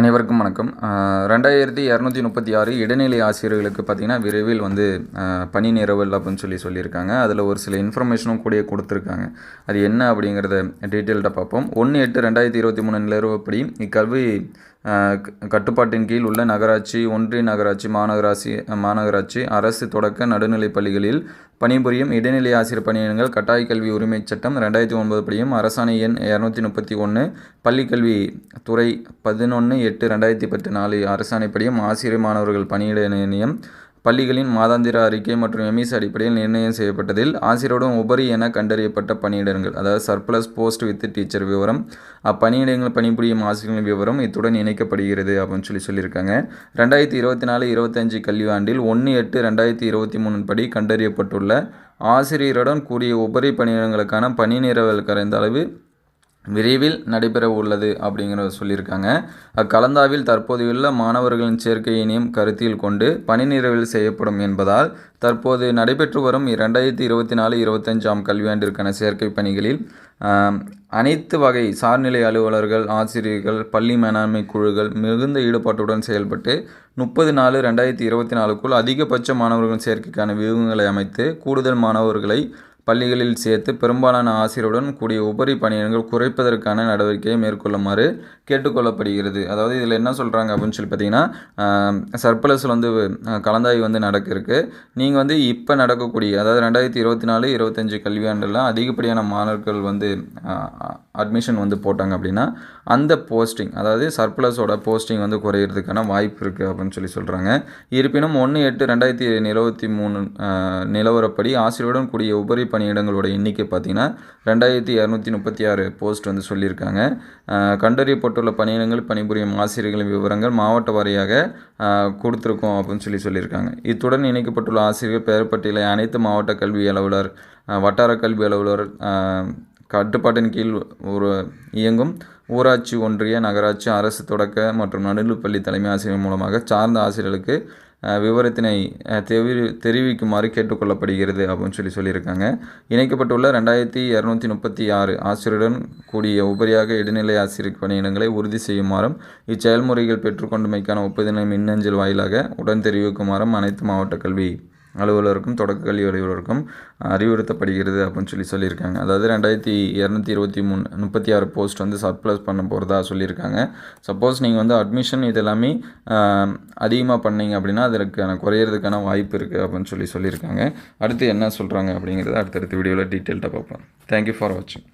அனைவருக்கும் வணக்கம். ரெண்டாயிரத்தி இரநூத்தி முப்பத்தி ஆறு இடைநிலை ஆசிரியர்களுக்கு பார்த்திங்கன்னா விரைவில் வந்து பணி நிரவல் அப்படின்னு சொல்லி சொல்லியிருக்காங்க. அதில் ஒரு சில இன்ஃபர்மேஷனும் கூடயே கொடுத்துருக்காங்க. அது என்ன அப்படிங்கிறத டீட்டெயில்டாக பார்ப்போம். ஒன்று எட்டு ரெண்டாயிரத்தி இருபத்தி மூணு நிலவரப்படி இக்கல்வி கட்டுப்பாட்டின் கீழ் உள்ள நகராட்சி ஒன்றிய நகராட்சி மாநகராட்சி மாநகராட்சி அரசு தொடக்க நடுநிலைப் பள்ளிகளில் பணிபுரியும் இடைநிலை ஆசிரியர் பணியிடங்கள் கட்டாய கல்வி உரிமைச் சட்டம் ரெண்டாயிரத்தி ஒன்பது படியும் அரசாணை எண் இரநூத்தி முப்பத்தி ஒன்று பள்ளிக்கல்வி துறை பதினொன்று எட்டு ரெண்டாயிரத்தி பத்து நாலு அரசாணைப்படியும் ஆசிரியர் மாணவர்கள் பணியிட நிர்ணயம் பள்ளிகளின் மாதாந்திர அறிக்கை மற்றும் எம்இஸ் அடிப்படையில் நிர்ணயம் செய்யப்பட்டதில் ஆசிரியருடன் உபரி என கண்டறியப்பட்ட பணியிடங்கள் அதாவது சர்ப்ளஸ் போஸ்ட் வித் டீச்சர் விவரம் அப்பணியிடங்கள் பணிபுரியும் ஆசிரியர்களின் விவரம் இத்துடன் இணைக்கப்படுகிறது அப்படின்னு சொல்லி சொல்லியிருக்காங்க. ரெண்டாயிரத்தி இருபத்தி நாலு இருபத்தஞ்சு கல்வியாண்டில் ஒன்று எட்டு ரெண்டாயிரத்தி இருபத்தி மூணு படி கண்டறியப்பட்டுள்ள ஆசிரியருடன் கூடிய உபரி பணியிடங்களுக்கான பணி நிரவல் கரைந்த அளவு விரைவில் நடைபெற உள்ளது அப்படிங்கிறத சொல்லியிருக்காங்க. அக்கலந்தாவில் தற்போதுள்ள மாணவர்களின் சேர்க்கையினையும் கருத்தில் கொண்டு பணி நிறைவில் செய்யப்படும் என்பதால் தற்போது நடைபெற்று வரும் இரண்டாயிரத்தி இருபத்தி நாலு இருபத்தஞ்சாம் கல்வியாண்டிற்கான சேர்க்கை பணிகளில் அனைத்து வகை சார்நிலை அலுவலர்கள் ஆசிரியர்கள் பள்ளி மேலாண்மை குழுக்கள் மிகுந்த ஈடுபாட்டுடன் செயல்பட்டு முப்பது நாலு ரெண்டாயிரத்தி இருபத்தி நாலுக்குள் அதிகபட்ச மாணவர்கள் சேர்க்கைக்கான வியூகங்களை அமைத்து கூடுதல் மாணவர்களை பள்ளிகளில் சேர்த்து பெரும்பாலான ஆசிரியருடன் கூடிய உபரி பணியிடங்கள் குறைப்பதற்கான நடவடிக்கையை மேற்கொள்ளுமாறு கேட்டுக்கொள்ளப்படுகிறது. அதாவது இதில் என்ன சொல்கிறாங்க அப்படின்னு சொல்லி பார்த்தீங்கன்னா சர்ப்ளஸில் வந்து கலந்தாய்வு வந்து நடக்க இருக்கு நீங்கள் வந்து இப்போ நடக்கக்கூடிய அதாவது ரெண்டாயிரத்தி இருபத்தி நாலு இருபத்தஞ்சு கல்வியாண்டில் அதிகப்படியான மாணவர்கள் வந்து அட்மிஷன் வந்து போட்டாங்க அப்படின்னா அந்த போஸ்டிங் அதாவது சர்ப்ளஸோட போஸ்டிங் வந்து குறையிறதுக்கான வாய்ப்பு இருக்குது அப்படின்னு சொல்லி சொல்கிறாங்க இருப்பினும் ஒன்று எட்டு ரெண்டாயிரத்தி இருபத்தி மூணு நிலவரப்படி ஆசிரியருடன் கூடிய உபரி பணியிடங்களோட எண்ணிக்கை பார்த்தீங்கன்னா ரெண்டாயிரத்தி இரநூத்தி முப்பத்தி ஆறு போஸ்ட் வந்து சொல்லியிருக்காங்க. கண்டறியப்பட்டுள்ள பணியிடங்கள் பணிபுரியும் ஆசிரியர்களின் விவரங்கள் மாவட்ட வாரியாக கொடுத்துருக்கோம் அப்படின்னு சொல்லி சொல்லியிருக்காங்க. இத்துடன் இணைக்கப்பட்டுள்ள ஆசிரியர்கள் பெயர் பட்டியலை அனைத்து மாவட்ட கல்வி அலுவலர் வட்டார கல்வி அலுவலர் கட்டுப்பாட்டின் கீழ் ஒரு இயங்கும். ஊராட்சி ஒன்றிய நகராட்சி அரசு தொடக்க மற்றும் நடுநிலைப்பள்ளி தலைமை ஆசிரியர் மூலமாக சார்ந்த ஆசிரியர்களுக்கு விவரத்தினை தெரிவி தெரி தெரிவிக்குமாறு கேட்டுக்கொள்ளப்படுகிறது அப்படின்னு சொல்லி சொல்லியிருக்காங்க. இணைக்கப்பட்டுள்ள ரெண்டாயிரத்தி இரநூத்தி முப்பத்தி ஆறு ஆசிரியருடன் கூடிய உபரியாக இடைநிலை ஆசிரியர் பணியிடங்களை உறுதி செய்யுமாறும் இச்செயல்முறைகள் பெற்றுக்கொண்டமைக்கான ஒப்புதலை மின்னஞ்சல் வாயிலாக உடன் தெரிவிக்குமாறும் அனைத்து மாவட்ட கல்வி அலுவலருக்கும் தொடக்க கல்வி அலுவலருக்கும் அறிவுறுத்தப்படுகிறது அப்படின்னு சொல்லி சொல்லியிருக்காங்க. அதாவது ரெண்டாயிரத்தி இரநூத்தி இருபத்தி மூணு முப்பத்தி ஆறு போஸ்ட் வந்து சர்ப்ளஸ் பண்ண போகிறதா சொல்லியிருக்காங்க. சப்போஸ் நீங்கள் வந்து அட்மிஷன் இது எல்லாமே அதிகமாக பண்ணீங்க அப்படின்னா அதற்கான குறையிறதுக்கான வாய்ப்பு இருக்குது அப்படின்னு சொல்லி சொல்லியிருக்காங்க. அடுத்து என்ன சொல்கிறாங்க அப்படிங்கிறத அடுத்தடுத்த வீடியோவில் டீட்டெயில்டாக பார்ப்போம். தேங்க்யூ ஃபார் வாட்சிங்